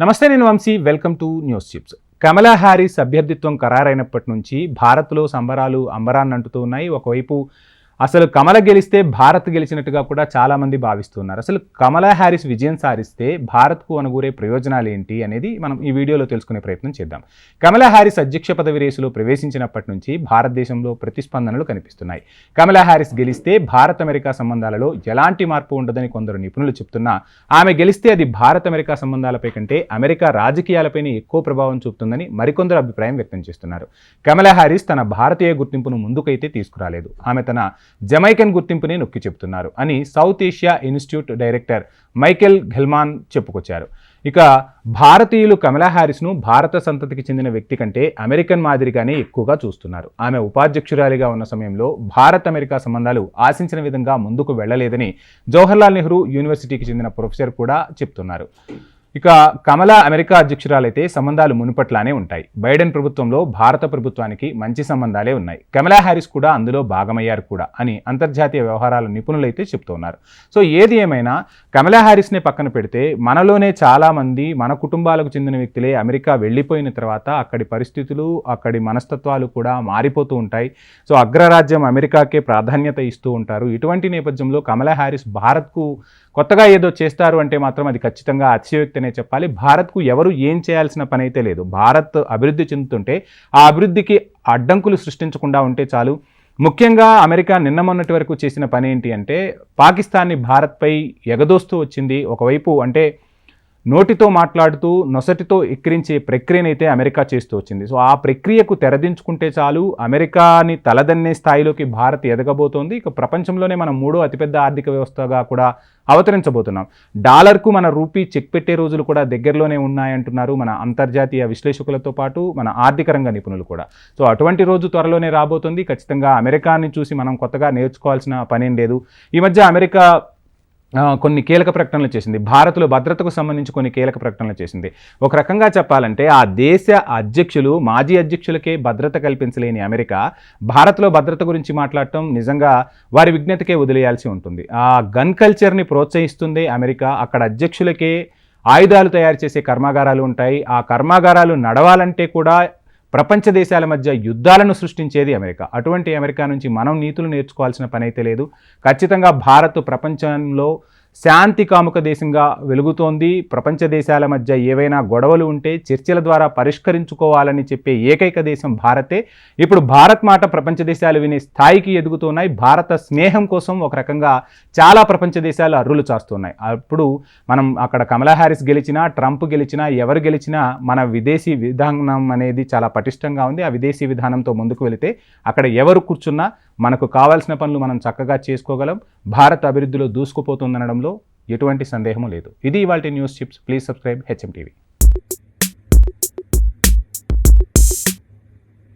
నమస్తే నేను Vamshi. Welcome to News Chips. Kamala Harris అభ్యర్థిత్వం ఖరారైనప్పటి నుంచి భారత్లో సంబరాలు అంబరాన్ని అంటుతూ ఉన్నాయి. ఒకవైపు అసలు కమల గెలిస్తే భారత్ గెలిచినట్టుగా కూడా చాలామంది భావిస్తున్నారు. అసలు కమలా హ్యారిస్ విజయం సాధిస్తే భారత్కు అనుగూరే ప్రయోజనాలు ఏంటి అనేది మనం ఈ వీడియోలో తెలుసుకునే ప్రయత్నం చేద్దాం. కమలా హ్యారిస్ అధ్యక్ష పదవి రేసులో ప్రవేశించినప్పటి నుంచి భారతదేశంలో ప్రతిస్పందనలు కనిపిస్తున్నాయి. కమలా హ్యారిస్ గెలిస్తే భారత్ అమెరికా సంబంధాలలో ఎలాంటి మార్పు ఉండదని కొందరు నిపుణులు చెప్తున్నా ఆమె గెలిస్తే అది భారత్ అమెరికా సంబంధాలపై కంటే అమెరికా రాజకీయాలపైనే ఎక్కువ ప్రభావం చూపుతుందని మరికొందరు అభిప్రాయం వ్యక్తం చేస్తున్నారు. కమలా హ్యారిస్ తన భారతీయ గుర్తింపును ముందుకైతే తీసుకురాలేదు. ఆమె తన జమైకన్ గుర్తింపుని నొక్కి చెబుతున్నారు అని South Asia Institute director Michael Kugelman చెప్పుకొచ్చారు. ఇక భారతీయులు కమలా హ్యారిస్ను భారత సంతతికి చెందిన వ్యక్తి కంటే అమెరికన్ మాదిరిగానే ఎక్కువగా చూస్తున్నారు. ఆమె ఉపాధ్యక్షురాలిగా ఉన్న సమయంలో భారత్ అమెరికా సంబంధాలు ఆశించిన విధంగా ముందుకు వెళ్ళలేదని జవహర్లాల్ నెహ్రూ యూనివర్సిటీకి చెందిన ప్రొఫెసర్ కూడా చెప్తున్నారు. ఇక కమల అమెరికా అధ్యక్షురాలైతే సంబంధాలు మునుపట్లానే ఉంటాయి. బైడెన్ ప్రభుత్వంలో భారత ప్రభుత్వానికి మంచి సంబంధాలే ఉన్నాయి. కమలా హ్యారిస్ కూడా అందులో భాగమయ్యారు కూడా అని అంతర్జాతీయ వ్యవహారాల నిపుణులైతే చెప్తున్నారు. సో ఏది ఏమైనా కమలా హ్యారిస్ని పక్కన పెడితే మనలోనే చాలామంది మన కుటుంబాలకు చెందిన వ్యక్తులే అమెరికా వెళ్ళిపోయిన తర్వాత అక్కడి పరిస్థితులు అక్కడి మనస్తత్వాలు కూడా మారిపోతూ ఉంటాయి. సో అగ్రరాజ్యం అమెరికాకే ప్రాధాన్యత ఇస్తూ ఉంటారు. ఇటువంటి నేపథ్యంలో కమలా హ్యారిస్ భారత్కు కొత్తగా ఏదో చేస్తారు అంటే మాత్రం అది ఖచ్చితంగా అతిశయోక్తనే చెప్పాలి. భారత్కు ఎవరు ఏం చేయాల్సిన పని అయితే లేదు. భారత్ అభివృద్ధి చెందుతుంటే ఆ అభివృద్ధికి అడ్డంకులు సృష్టించకుండా ఉంటే చాలు. ముఖ్యంగా అమెరికా నిన్న మొన్నటి వరకు చేసిన పని ఏంటి అంటే పాకిస్తాన్ని భారత్పై ఎగదోస్తూ వచ్చింది. ఒకవైపు అంటే నోటితో మాట్లాడుతూ నొసటితో ఎక్కిరించే ప్రక్రియనైతే అమెరికా చేస్తూ వచ్చింది. సో ఆ ప్రక్రియకు తెరదించుకుంటే చాలు అమెరికాని తలదన్నే స్థాయిలోకి భారత్ ఎదగబోతోంది. ఇక ప్రపంచంలోనే మనం మూడో అతిపెద్ద ఆర్థిక వ్యవస్థగా కూడా అవతరించబోతున్నాం. డాలర్కు మన రూపీ చెక్ పెట్టే రోజులు కూడా దగ్గరలోనే ఉన్నాయంటున్నారు మన అంతర్జాతీయ విశ్లేషకులతో పాటు మన ఆర్థిక రంగ నిపుణులు కూడా. సో అటువంటి రోజు త్వరలోనే రాబోతుంది. ఖచ్చితంగా అమెరికాని చూసి మనం కొత్తగా నేర్చుకోవాల్సిన పనేం లేదు. ఈ మధ్య అమెరికా కొన్ని కీలక ప్రకటనలు చేసింది. భారత్లో భద్రతకు సంబంధించి కొన్ని కీలక ప్రకటనలు చేసింది. ఒక రకంగా చెప్పాలంటే ఆ దేశ అధ్యక్షులు మాజీ అధ్యక్షులకే భద్రత కల్పించలేని అమెరికా భారత్లో భద్రత గురించి మాట్లాడటం నిజంగా వారి విజ్ఞతకే వదిలేయాల్సి ఉంటుంది. ఆ గన్ కల్చర్ని ప్రోత్సహిస్తుంది అమెరికా. అక్కడ అధ్యక్షులకే ఆయుధాలు తయారు చేసే కర్మాగారాలు ఉంటాయి. ఆ కర్మాగారాలు నడవాలంటే కూడా ప్రపంచ దేశాల మధ్య యుద్ధాలను సృష్టించేది అమెరికా. అటువంటి అమెరికా నుంచి మనం నీతులు నేర్చుకోవాల్సిన పని అయితే లేదు. ఖచ్చితంగా భారత్ ప్రపంచంలో శాంతి కాముక దేశంగా వెలుగుతోంది. ప్రపంచ దేశాల మధ్య ఏవైనా గొడవలు ఉంటే చర్చల ద్వారా పరిష్కరించుకోవాలని చెప్పే ఏకైక దేశం భారతే. ఇప్పుడు భారత్ మాట ప్రపంచ దేశాలు వినే స్థాయికి ఎదుగుతున్నాయి. భారత స్నేహం కోసం ఒక రకంగా చాలా ప్రపంచ దేశాలు అర్రులు చాస్తున్నాయి. అప్పుడు మనం అక్కడ కమలా హ్యారిస్ గెలిచినా ట్రంప్ గెలిచినా ఎవరు గెలిచినా మన విదేశీ విధానం అనేది చాలా పటిష్టంగా ఉంది. ఆ విదేశీ విధానంతో ముందుకు వెళితే అక్కడ ఎవరు కూర్చున్నా మనకు కావాల్సిన పనులు మనం చక్కగా చేసుకోగలం. భారత్ అభివృద్ధిలో దూసుకుపోతుందనడంలో ఎటువంటి సందేహము లేదు. ఇది ఇవాళ News Chips. Please subscribe HM TV.